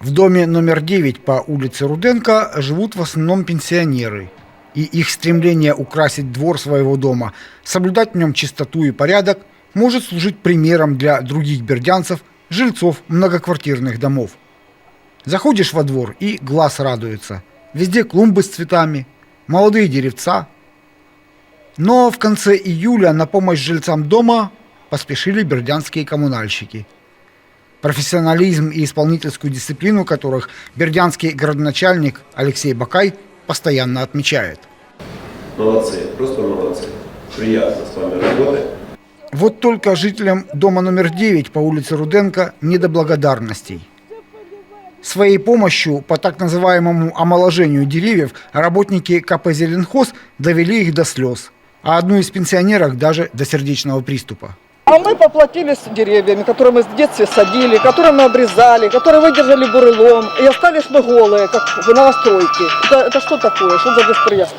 В доме номер 9 по улице Руденко живут в основном пенсионеры. И их стремление украсить двор своего дома, соблюдать в нем чистоту и порядок, может служить примером для других бердянцев, жильцов многоквартирных домов. Заходишь во двор и глаз радуется. Везде клумбы с цветами, молодые деревца. Но в конце июля на помощь жильцам дома поспешили бердянские коммунальщики – профессионализм и исполнительскую дисциплину которых бердянский городоначальник Алексей Бакай постоянно отмечает. Молодцы, просто молодцы. Приятно с вами работать. Вот только жителям дома номер 9 по улице Руденко не до благодарностей. Своей помощью по так называемому омоложению деревьев работники КП «Зеленхоз» довели их до слез, а одну из пенсионерок даже до сердечного приступа. А мы поплатились деревьями, которые мы в детстве садили, которые мы обрезали, которые выдержали бурелом. И остались мы голые, как в новостройке. Это, это что такое? Что за бесприятие?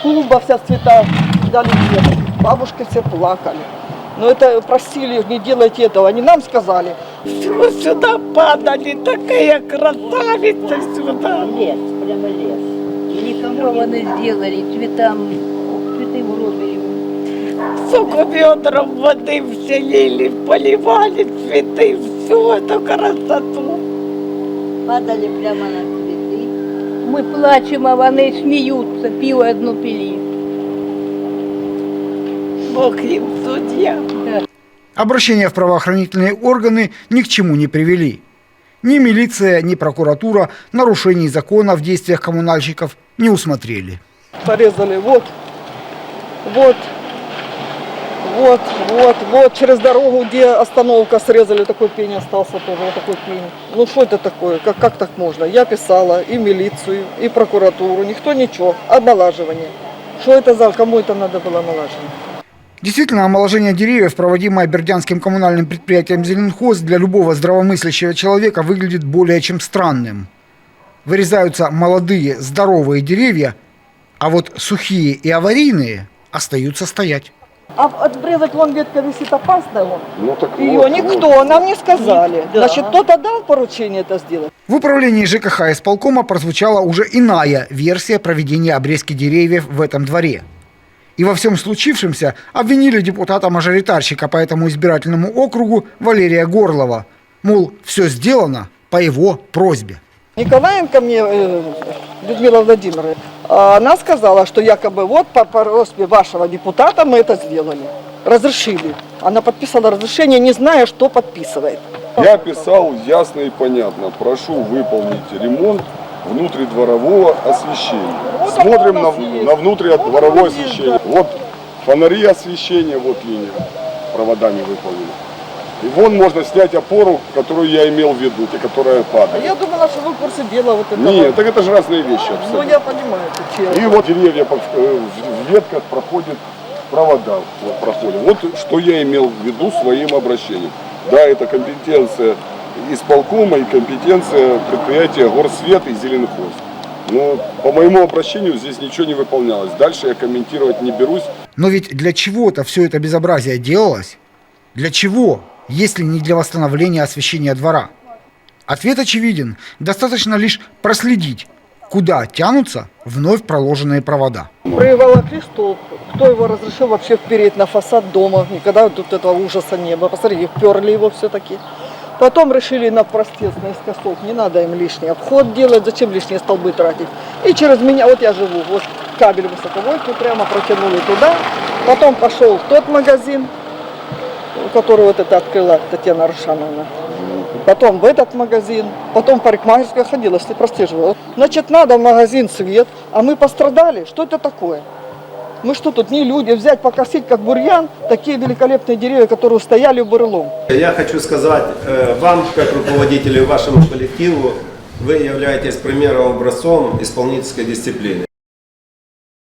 Клумба вся в цветах, дали цвет. Бабушки все плакали. Но это просили, не делайте этого. Они нам сказали. Всё сюда падали, такая красавица сюда. Лес, прямо лес. Никому вони сделали, цветам, цветы уробили. Сколько ведром воды вселили, поливали цветы, всю эту красоту. Падали прямо на цветы. Ми плачемо, а вони сміються, пів одну пілі. Бог им судья. Обращения в правоохранительные органы ни к чему не привели. Ни милиция, ни прокуратура нарушений закона в действиях коммунальщиков не усмотрели. Порезали вот, вот, вот, вот, вот. Через дорогу, где остановка, срезали такой пень остался тоже, вот такой пень. Ну что это такое? Как, как так можно? Я писала и милицию, и прокуратуру, никто ничего. Омолаживание. Что это за, кому это надо было омолаживать? Действительно, омоложение деревьев, проводимое бердянским коммунальным предприятием «Зеленхоз», для любого здравомыслящего человека выглядит более чем странным. Вырезаются молодые, здоровые деревья, а вот сухие и аварийные остаются стоять. А обрезать вон ветка висит опасно вон. Ну так Ее вот, никто нам не сказали. Значит, кто-то дал поручение это сделать. В управлении ЖКХ исполкома прозвучала уже иная версия проведения обрезки деревьев в этом дворе. И во всем случившемся обвинили депутата-мажоритарщика по этому избирательному округу Валерия Горлова. Мол, все сделано по его просьбе. Николаенко мне, э, Людмила Владимировна, она сказала, что якобы вот по просьбе вашего депутата мы это сделали. Разрешили. Она подписала разрешение, не зная, что подписывает. Я писал ясно и понятно. Прошу выполнить ремонт внутридворового освещения. Смотрим на, на внутридворовое освещение. Вот фонари освещения, вот линия проводами выполнена. И вон можно снять опору, которую я имел в виду, те, которая А падает. я думала, что вы в курсе дела вот этого. Нет, так это же разные вещи Ну, абсолютно. я понимаю, это И вот деревья э, в ветках проходят провода. Вот, проходят. вот что я имел в виду своим обращением. Да, это компетенция исполкома и компетенция предприятия Горсвет и Зеленхоз. Но по моему обращению здесь ничего не выполнялось. Дальше я комментировать не берусь. Но ведь для чего-то все это безобразие делалось? Для чего, если не для восстановления освещения двора? Ответ очевиден. Достаточно лишь проследить, куда тянутся вновь проложенные провода. Приволокли столб. Кто его разрешил вообще впереть на фасад дома? Никогда тут этого ужаса не было. Посмотрите, вперли его все-таки. Потом решили на простец, наискосок. Не надо им лишний обход делать, зачем лишние столбы тратить. И через меня, вот я живу, вот кабель высоковольтный прямо протянули туда. Потом пошел тот магазин, который вот это открыла Татьяна Аршановна. Потом в этот магазин, потом в парикмахерскую ходила, если прослеживала. Значит, надо в магазин свет, а мы пострадали. Что это такое? Мы что тут, не люди, взять, покосить, как бурьян, такие великолепные деревья, которые стояли бурелом. Я хочу сказать э, вам, как руководителю вашему коллективу, вы являетесь примером образцом исполнительской дисциплины.